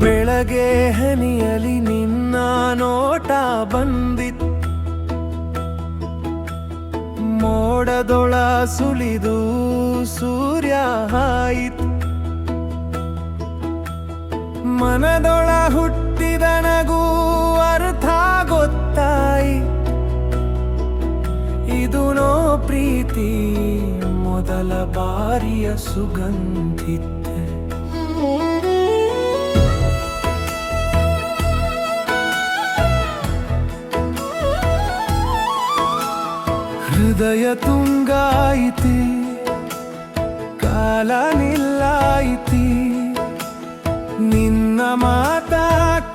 ಬೆಳಗ್ಗೆ ಹನಿಯಲಿ ನಿನ್ನ ನೋಟ ಬಂದಿತ್ ಮೋಡದೊಳ ಸುಳಿದು ಸೂರ್ಯ ಹಾಯಿತ್. ಮನದೊಳ ಹುಟ್ಟಿದ ನಗೂ ಅರ್ಥ ಗೊತ್ತಾಯಿ. ಇದು ನೋ ಪ್ರೀತಿ, ಮೊದಲ ಬಾರಿಯ ಸುಗಂಧಿತ್ತೆ ಹೃದಯ ತುಂಗಾಯಿತಿ, ಕಾಲ ನಿಲ್ಲಾಯಿತಿ. ನಿನ್ನ ಮಾತ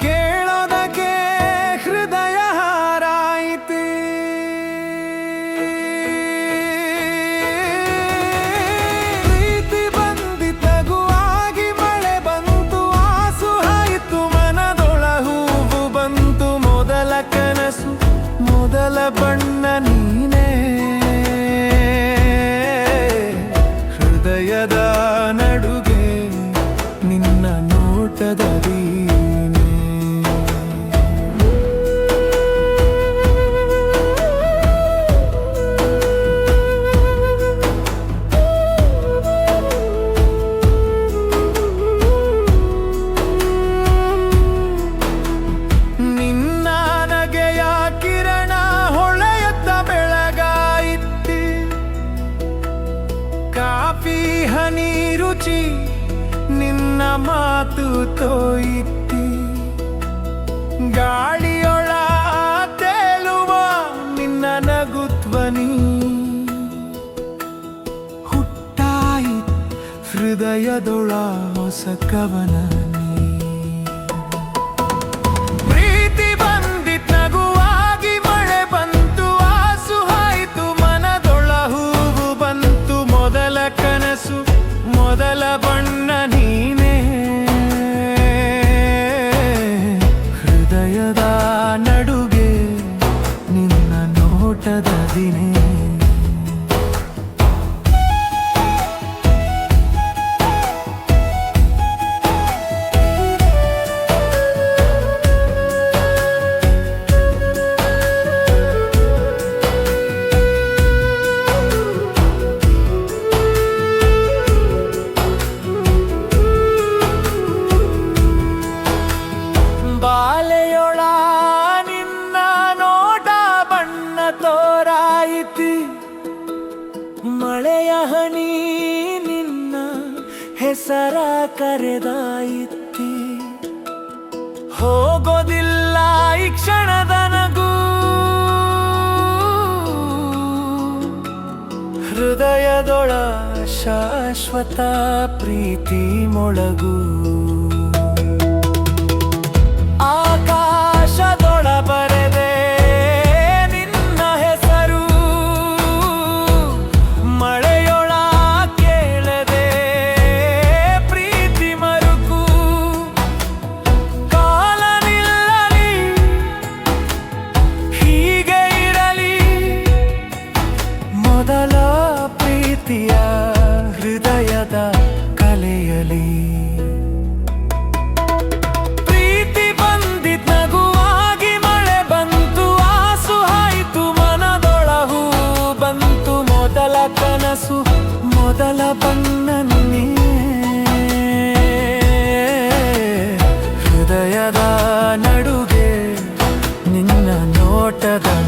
ಕೇಳೋದಕ್ಕೆ ಹೃದಯ ಹಾರಾಯಿತಿ. ಪ್ರೀತಿ ಬಂದಿತಗುವಾಗಿ ಮಳೆ ಬಂತು, ಆಸು ಹಾಯಿತು, ಮನದೊಳ ಹೂವು ಬಂತು. ಮೊದಲ ಕನಸು, ಮೊದಲ ಬಣ್ಣ ನೋಟದ ವೀಣೆ. ನಿನ್ನ ನಗೆಯ ಕಿರಣ ಹೊಳೆಯತ್ತ ಬೆಳಗಾಯಿತಿ ಕಾಫಿ ಹನಿ ರುಚಿ ನಿನ್ನ ಮಾತು ತೋಯಿತ್ತಿ ಗಾಳಿಯೊಳ ತೇಲುವ ನಿನ್ನ ನಗುತ್ವನಿ ಹುಟ್ಟಾಯಿ ಹೃದಯದೊಳ ಹೊಸ ಕವನ ಮೊದಲ ಪ್ರೀತಿ ನೋಟದ ಹೆಸರ ಕರೆದಾಯಿತಿ. ಹೋಗೋದಿಲ್ಲ ಈ ಕ್ಷಣದ ನಗು. ಹೃದಯದೊಳ ಶಾಶ್ವತ ಪ್ರೀತಿ ಮೊಳಗು. ಪ್ರೀತಿಯ ಹೃದಯದ ಕಲೆಯಲಿ. ಪ್ರೀತಿ ಮಳೆ ಬಂತು, ಆಸು ಹಾಯಿತು ಮನದೊಳಗೂ ಬಂತು, ಮೊದಲ ಮೊದಲ ಹೃದಯದ ನಡುಗೆ ನಿನ್ನ ನೋಟದ